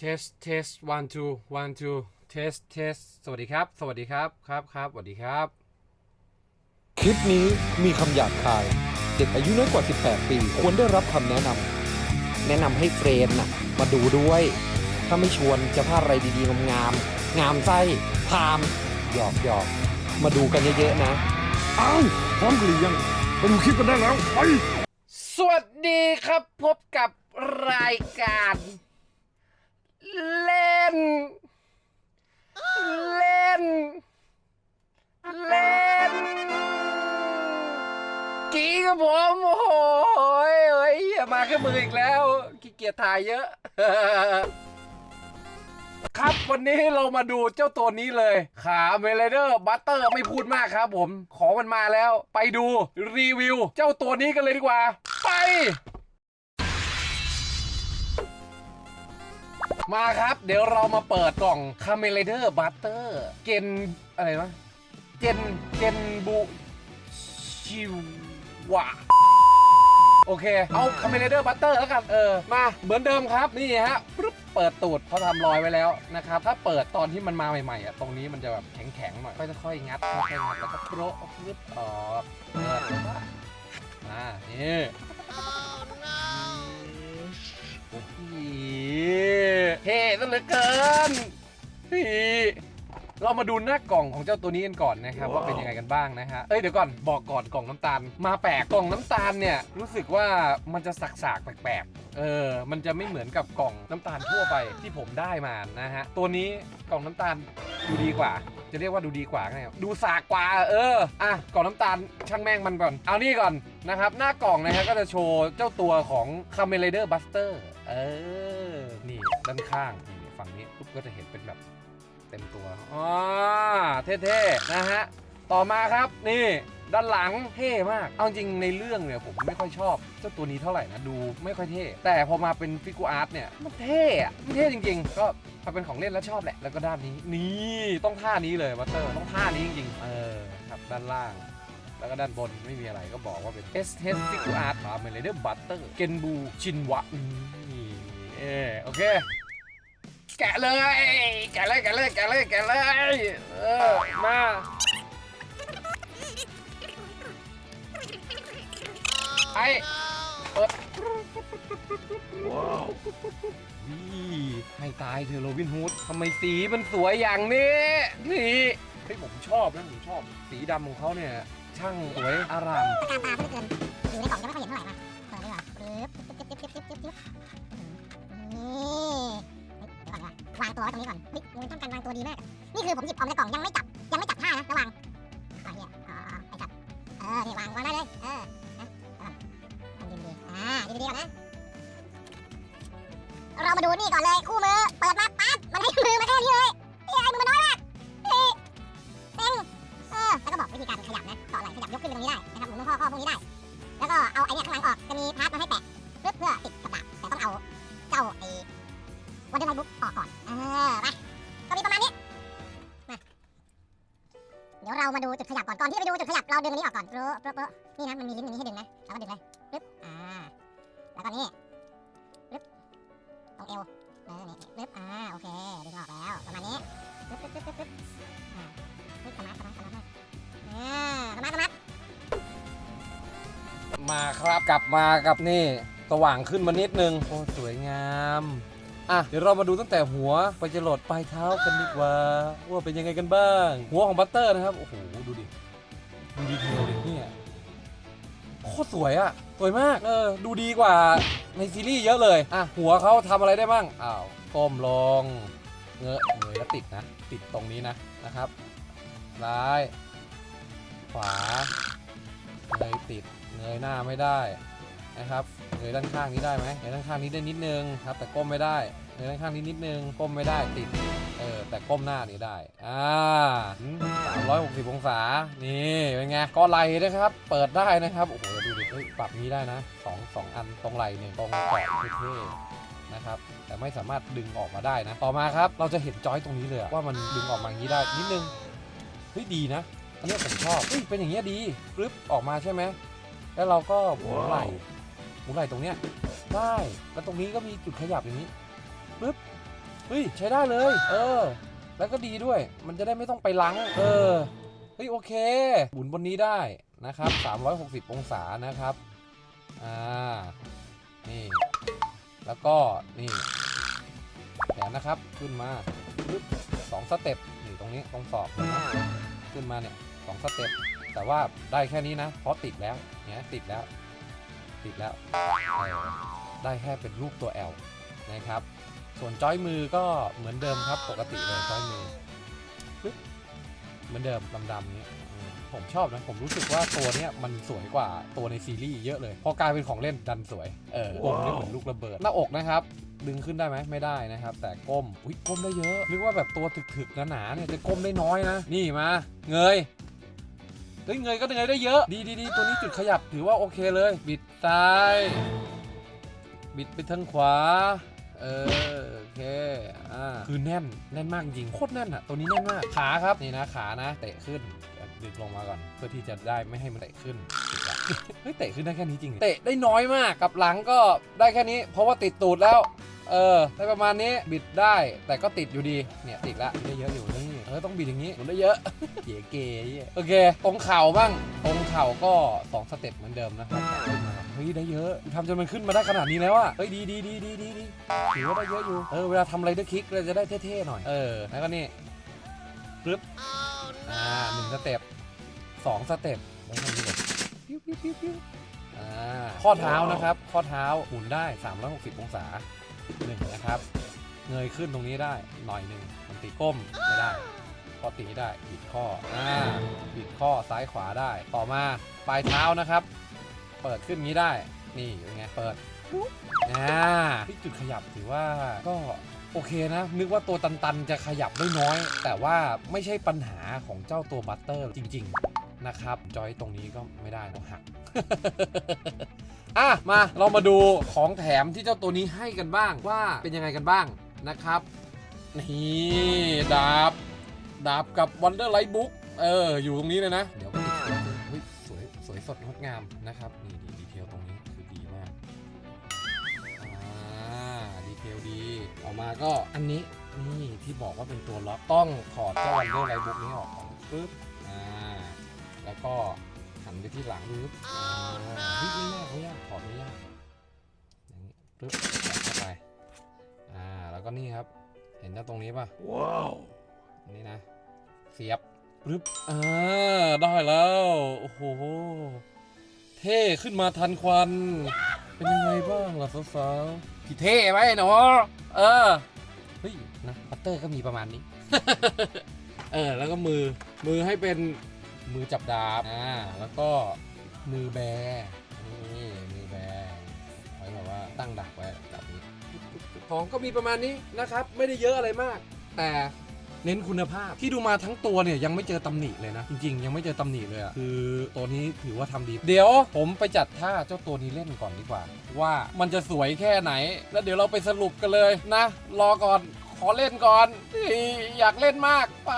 test test one two one two test test สวัสดีครับ สวัสดีครับ ครับครับ สวัสดีครับ คลิปนี้มีคำหยาบคาย เด็กอายุน้อยกว่า 18 ปี ควรได้รับคำแนะนำ แนะนำให้เฟรนน่ะ มาดูด้วย ถ้าไม่ชวนจะพลาดอะไรดีๆงามๆ งามไส้ พามหยอกหยอกมาดูกันเยอะๆนะ เอ้าพร้อมกันหรือยังไปดูคลิปกันได้แล้วไปสวัสดีครับพบกับรายการ เล่น เล่น เล่นกีกับผมโอ้โหเฮ้ยอย่ามาแค่มืออีกแล้วขี้เกียจถ่ายเยอะ ครับวันนี้เรามาดูเจ้าตัวนี้เลย ขาเมเลเดอร์บัตเตอร์ไม่พูดมากครับผม ของมันมาแล้ว ไปดูรีวิว เจ้าตัวนี้กันเลยดีกว่า ไป มาครับ เดี๋ยวเรามาเปิดกล่องคาเมเลเดอร์บัตเตอร์เกนอะไรวะเจนเจนบูชิวะโอเค เอาคาเมเลเดอร์บัตเตอร์แล้วกัน เออ มาเหมือนเดิมครับ นี่ฮะปึ๊บเปิดตูดเขาทำรอยไว้แล้วนะครับ ถ้าเปิดตอนที่มันมาใหม่ๆอะ ตรงนี้มันจะแบบแข็งๆหน่อย ค่อยๆงัดค่อยๆงัดแล้วก็โปะปึ๊บออกเปิดอ่า นี่โอ้โห เท่ซะเหลือเกินนี่เรามาดูหน้ากล่องของเจ้าตัวนี้กันก่อนนะครับว่าเป็นยังไงกันบ้างนะฮะ เอ้ยเดี๋ยวก่อนบอกก่อนกล่องน้ำตาล มาแปลกกล่องน้ำตาลเนี่ยรู้สึกว่ามันจะสักๆแปลกๆเออ มันจะไม่เหมือนกับกล่องน้ำตาลทั่วไปที่ผมได้มานะฮะ ตัวนี้กล่องน้ำตาลดูดีกว่า จะเรียกว่าดูดีกว่าไงดูสากกว่า เอออะกล่องน้ำตาลช่างแม่งมันก่อน เอานี่ก่อนนะครับ หน้ากล่องนะฮะก็จะโชว์เจ้าตัวของ c a m e l a d e r Buster เออนี่ ด้านข้างนี่ฝั่งนี้ปุ๊บก็จะเห็นเป็นแบบเต็มตัวอ๋อเท่ๆนะฮะต่อมาครับนี่ด้านหลังเท่มาก เอาจริงในเรื่องเนี่ยผมไม่ค่อยชอบ เจ้าตัวนี้เท่าไหร่นะดูไม่ค่อยเท่ แต่พอมาเป็นฟิกูอาร์ตเนี่ยมันเท่อะมันเท่จริง ๆ ก็พอเป็นของเล่นแล้วชอบแหละ แล้วก็ด้านนี้ นี่ต้องท่านี้เลยวัตเตอร์ต้องท่านี้จริงๆเออครับด้านล่าง แล้วก็ด้านบนไม่มีอะไรก็บอกว่าเป็น S H Figure Art ครับเมเลเดอร์บัตเตอร์เกนบูชินวะนี่ เออโอเค แกะเลย แกะเลย แกะเลย แกะเลย แกะเลย เออ มา ไอ้เปิดนี่ให้ตายเธอโรบินฮูดทำไมสีมันสวยอย่างนี้ นี่เฮ้ยผมชอบนะผมชอบ สีดำของเขาเนี่ย ช่างสวยอารามการตาเหลือเกินอยู่ในกล่องยังไม่ค่อยเห็นเท่าไหร่มาเปิดดีกว่าปึ๊บปึ๊บปึ๊บปึ๊บปึ๊บ ตัวไว้ตรงนี้ก่อนเฮ้ยมันต้องการวางตัวดีมาก นี่คือผมหยิบออกมาจากกล่องยังไม่จับยังไม่จับท่านะระวังอะเฮียอ๋อไอ้สัตว์เออนี่วางวางได้เลย เออ นะดีดีอ่าดีๆก่อนนะ เรามาดูนี่ก่อนเลยคู่มือ เปิดมาปั๊บ มันให้มือมาแค่นี้เลยเฮ้ยมือมันน้อยมากเฮ้ยเซ็งเออ แล้วก็บอกวิธีการขยับนะต่อไหล่ขยับยกขึ้นไปตรงนี้ได้นะครับหมุนข้อข้อพวกนี้ได้ แล้วก็เอาไอ้เนี่ยข้างหลังออก จะมีพาร์ทมาให้แปะเพื่อเพื่อติดกับดักแต่ต้องเอาเจ้าไอ้วันเดอร์ไลท์บุ๊กออกก่อน ออมาก็มีประมาณนี้มาเดี๋ยวเรามาดูจุดขยับก่อน ก่อนที่จะไปดูจุดขยับเราดึงอันนี้ออกก่อนโปะโปะโปะนี่นะมันมีลิ้นอย่างนี้ให้ดึงนะเราก็ดึงเลยปึ๊บอ่าแล้วก็นี่ปึ๊บตรงเอวเออนี่ปึ๊บอ่าโอเคดึงออกแล้วประมาณนี้ปึ๊บปึ๊บปึ๊บปึ๊บปึ๊บอ่าปึ๊บสมาร์ทสมาร์ทสมาร์ทมากอ่าสมาร์ทสมาร์ทมาครับกลับมากับนี่สว่างขึ้นมานิดนึงโอ้สวยงาม อะเดี๋ยวเรามาดูตั้งแต่หัวไปจรดปลายเท้ากันดีกว่าว่าเป็นยังไงกันบ้าง หัวของบัตเตอร์นะครับโอ้โหดูดิดูดีเทลดิเนี่ยโคตรสวยอะสวยมากเออดูดีกว่าในซีรีส์เยอะเลยอะหัวเขาทำอะไรได้บ้างอ้าวก้มลงเงยเงยแล้วติดนะ ติดตรงนี้นะนะครับซ้าย ขวาเงยติดเงยหน้าไม่ได้ นะครับเงยด้านข้างนี้ได้ไหมเงยด้านข้างนี้ได้นิดนึงครับ แต่ก้มไม่ได้เงยด้านข้างนี้นิดนึงก้มไม่ได้ติดเออแต่ก้มหน้านี่ได้อ่าสามร้อยหกสิบองศา นี่เป็นไงก็ไหลนะครับ เปิดได้นะครับโอ้โหดูดิปรับนี้ได้นะสองสองอันตรงไหลหนึ่งตรงเกาะเท่ๆนะครับแต่ไม่สามารถดึงออกมาได้นะ ต่อมาครับ เราจะเห็นจอยตรงนี้เลยว่ามันดึงออกมาอย่างนี้ได้นิดนึงเฮ้ยดีนะอันนี้ผมชอบเฮ้ยเป็นอย่างเงี้ยดีปึ๊บออกมาใช่ไหมแล้วเราก็หมุนไหล หมุนไหล่ตรงเนี้ยได้แล้วตรงนี้ก็มีจุดขยับอย่างนี้ปึ๊บเฮ้ยใช้ได้เลย เออ แล้วก็ดีด้วย มันจะได้ไม่ต้องไปล้างเออเฮ้ยโอเคหมุนบนนี้ได้นะครับ 360 องศานะครับอ่านี่แล้วก็นี่แขนนะครับขึ้นมาปึ๊บสองสเต็ปนี่ตรงนี้ตรงศอกขึ้นมาเนี่ยสองสเต็ปแต่ว่าได้แค่นี้นะเพราะติดแล้วเนี่ยติดแล้ว ติดแล้วเออได้แค่เป็นรูปตัว L นะครับ ส่วนจอยมือก็เหมือนเดิมครับปกติเลยจอยมือปึ๊บเหมือนเดิมดำๆนี้อืมผมชอบนะ ผมรู้สึกว่าตัวเนี้ยมันสวยกว่าตัวในซีรีส์เยอะเลย พอกลายเป็นของเล่นดันสวย เออก้มนี่เหมือนลูกระเบิด หน้าอกนะครับ ดึงขึ้นได้ไหมไม่ได้นะครับ แต่ก้มอุ้ยก้มได้เยอะนึกว่าแบบตัวถึกๆหนาๆเนี่ยจะก้มได้น้อยนะ นี่มา เงยเฮ้ยเงยก็เงยได้เยอะ ดีดีดีตัวนี้จุดขยับถือว่าโอเคเลย บิดซ้าย บิดไปทางขวา เออโอเค อ่า คือแน่น แน่นมากจริง โคตรแน่นอะตัวนี้แน่นมาก ขาครับ นี่นะขานะ เตะขึ้นดึงลงมาก่อน เพื่อที่จะได้ไม่ให้มันเตะขึ้นเฮ้ยเตะขึ้นได้แค่นี้จริง เตะได้น้อยมากกับหลังก็ได้แค่นี้ เพราะว่าติดตูดแล้ว เออ ได้ประมาณนี้ บิดได้ แต่ก็ติดอยู่ดี เนี่ยติดละได้เยอะอยู่นี่ เออต้องบิดอย่างนี้หมุนได้เยอะ เก๋เก๋โอเคตรงเข่าบ้างตรงเข่าก็สองสเต็ปเหมือนเดิมนะครับขึ้นมาเฮ้ยได้เยอะทำจนมันขึ้นมาได้ขนาดนี้แล้วอะเฮ้ยดีดีดีดีดีดีถือว่าได้เยอะอยู่เออเวลาทำอะไรด้วยคลิกเราจะได้เท่ๆหน่อยเออแล้วก็นี่ปึ๊บอ่าหนึ่งสเต็ปสองสเต็ปได้แค่นี้เลยปิ้วปิ้วปิ้วปิ้วอ่าข้อเท้านะครับ ข้อเท้าหมุนได้ 360 องศาหนึ่งนะครับ เงยขึ้นตรงนี้ได้หน่อยหนึ่งมันตีก้มไม่ได้ พอตีไม่ได้บิดข้ออ่าบิดข้อซ้ายขวาได้ ต่อมาปลายเท้านะครับ เปิดขึ้นงี้ได้ นี่เป็นไงเปิดปุ๊บอ่าที่จุดขยับถือว่าก็โอเคนะ นึกว่าตัวตันๆ จะขยับได้น้อย แต่ว่าไม่ใช่ปัญหาของเจ้าตัวบัตเตอร์จริง ๆ นะครับ จอยตรงนี้ก็ไม่ได้ต้องหักอะ มาเรามาดูของแถมที่เจ้าตัวนี้ให้กันบ้างว่าเป็นยังไงกันบ้างนะครับ นี่ดาบ ดาบกับ Wonder Light Book เออ อยู่ตรงนี้เลยนะ เดี๋ยวก็ติดเฮ้ยสวยสวยสดงดงามนะครับ นี่ดีดีเทลตรงนี้คือดีมาก อ่า ดีเทลดี ออกมาก็อันนี้ นี่ที่บอกว่าเป็นตัวล็อกต้องถอดเจ้า Wonder Light Book นี้ออกก่อนปึ๊บ อ่า แล้วก็หันไปที่หลังปึ๊บอ่าเฮ้ยไม่ยากไม่ยากถอดไม่ยากอย่างนี้ปึ๊บเข้าไป อ่า แล้วก็นี่ครับ เห็นเจ้าตรงนี้ป่ะ ว้าว นนี่นะ เสียบปึ๊บอ่าได้แล้ว โอ้โห เท่ขึ้นมาทันควัน เป็นยังไงบ้างล่ะสาวๆพี่เท่ไหมเนาะเออ เฮ้ยนะปัตเตอร์ก็มีประมาณนี้ เออ แล้วก็มือ มือให้เป็นมือจับดาบ อ่า แล้วก็มือแบนี่มือแบไว้แบบว่าตั้งดักไว้แบบนี้ ของก็มีประมาณนี้นะครับ ไม่ได้เยอะอะไรมาก แต่ เน้นคุณภาพ ที่ดูมาทั้งตัวเนี่ยยังไม่เจอตำหนิเลยนะ จริง ๆ ยังไม่เจอตำหนิเลยอะคือตัวนี้ถือว่าทำดี เดี๋ยวผมไปจัดท่าเจ้าตัวนี้เล่นก่อนดีกว่า ว่ามันจะสวยแค่ไหน แล้วเดี๋ยวเราไปสรุปกันเลยนะ รอก่อนขอเล่นก่อนอยากเล่นมากไป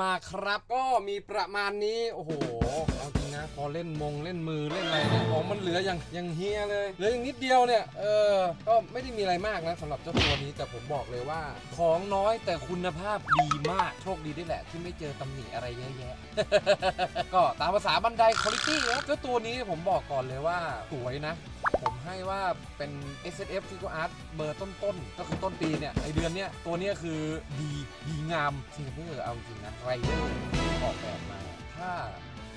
มาครับก็มีประมาณนี้โอ้โหเอาจริงนะพอเล่นมงเล่นมือเล่นอะไรเนี่ยของมันเหลืออย่างอย่างเฮียเลยเหลืออย่างนิดเดียวเนี่ยเออก็ไม่ได้มีอะไรมากนะสำหรับเจ้าตัวนี้แต่ผมบอกเลยว่า ของน้อยแต่คุณภาพดีมากโชคดีด้วยแหละ ที่ไม่เจอตำหนิอะไรเยอะแยะ ก็ตามภาษาบันไดคุณภาพเจ้าตัวนี้ผมบอกก่อนเลยว่าสวยนะ ให้ว่าเป็น S F f i g u r e Art เบอร์ต้นๆ ก็คือต้นปีเนี่ยในเดือนเนี้ยตัวเนี้ยคือดีดีงามซิงเกิลเอาจริงนะไรเดอร์ออกแบบมา ถ้า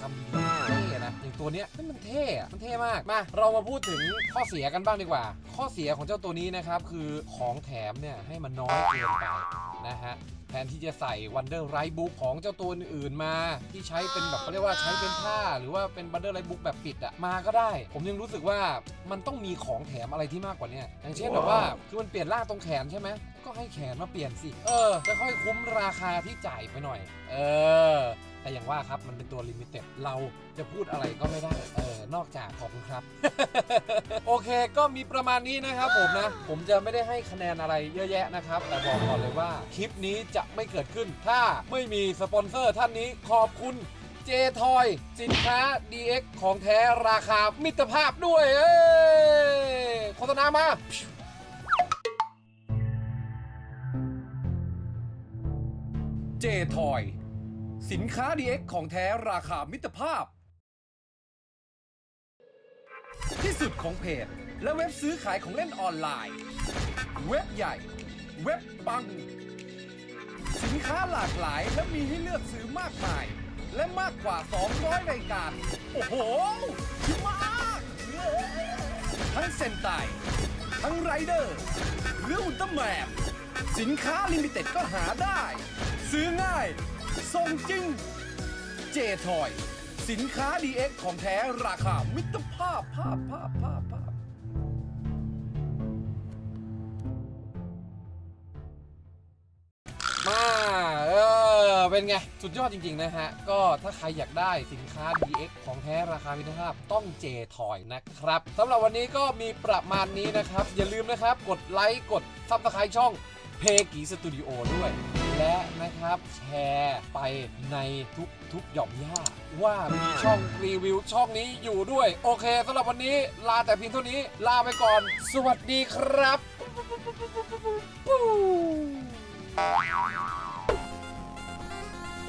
ทำดีเท่นะอย่างตัวเนี้ยมันเท่มันเท่มากมาเรามาพูดถึงข้อเสียกันบ้างดีกว่า ข้อเสียของเจ้าตัวนี้นะครับ คือของแถมเนี่ยให้มันน้อยเกินไปนะฮะ แทนที่จะใส่ Wonder Right Book ของเจ้าตัวอื่นๆมา ที่ใช้เป็นแบบเขาเรียกว่าใช้เป็นผ้า หรือว่าเป็น Wonder Right Book แบบปิดอะมาก็ได้ ผมยังรู้สึกว่ามันต้องมีของแถมอะไรที่มากกว่าเนี้ยอย่างเช่นแบบว่าคือมันเปลี่ยนร่างตรงแขนใช่ไหมก็ให้แขนมาเปลี่ยนสิ เออ จะค่อยคุ้มราคาที่จ่ายไปหน่อย เออ แต่อย่างว่าครับ มันเป็นตัวลิมิเต็ด เราจะพูดอะไรก็ไม่ได้ เออ นอกจากขอบคุณครับ โอเค ก็มีประมาณนี้นะครับผมนะ ผมจะไม่ได้ให้คะแนนอะไรเยอะแยะนะครับ แต่บอกก่อนเลยว่า คลิปนี้จะไม่เกิดขึ้น ถ้าไม่มีสปอนเซอร์ท่านนี้ขอบคุณเจทอยสินค้า DX ของแท้ราคามิตรภาพด้วย เอ้ยโฆษณามาเจทอย สินค้า DX ของแท้ราคามิตรภาพ ที่สุดของเพจ และเว็บซื้อขายของเล่นออนไลน์ เว็บใหญ่ เว็บปัง สินค้าหลากหลายและมีให้เลือกซื้อมากมาย และมากกว่า 200 รายการ โอ้โหเยอะมากทั้งเซนไตทั้งไรเดอร์หรืออุลตร้าแมนสินค้าลิมิเต็ดก็หาได้ ซื้อง่ายส่งจริง เจทอย สินค้า DX ของแท้ราคามิตรภาพภาพภาพภาพ เป็นไง สุดยอดจริง ๆ นะฮะ ก็ถ้าใครอยากได้สินค้า DX ของแท้ราคามิตรภาพต้องเจทอยนะครับสำหรับวันนี้ก็มีประมาณนี้นะครับ อย่าลืมนะครับ กดไลค์กดซับสไครต์ช่องเพกีสตูดิโอด้วย และนะครับแชร์ไปในทุกทุกหย่อมย่าว่ามีช่องรีวิวช่องนี้อยู่ด้วย โอเคสำหรับวันนี้ลาแต่เพียงเท่านี้ลาไปก่อน สวัสดีครับ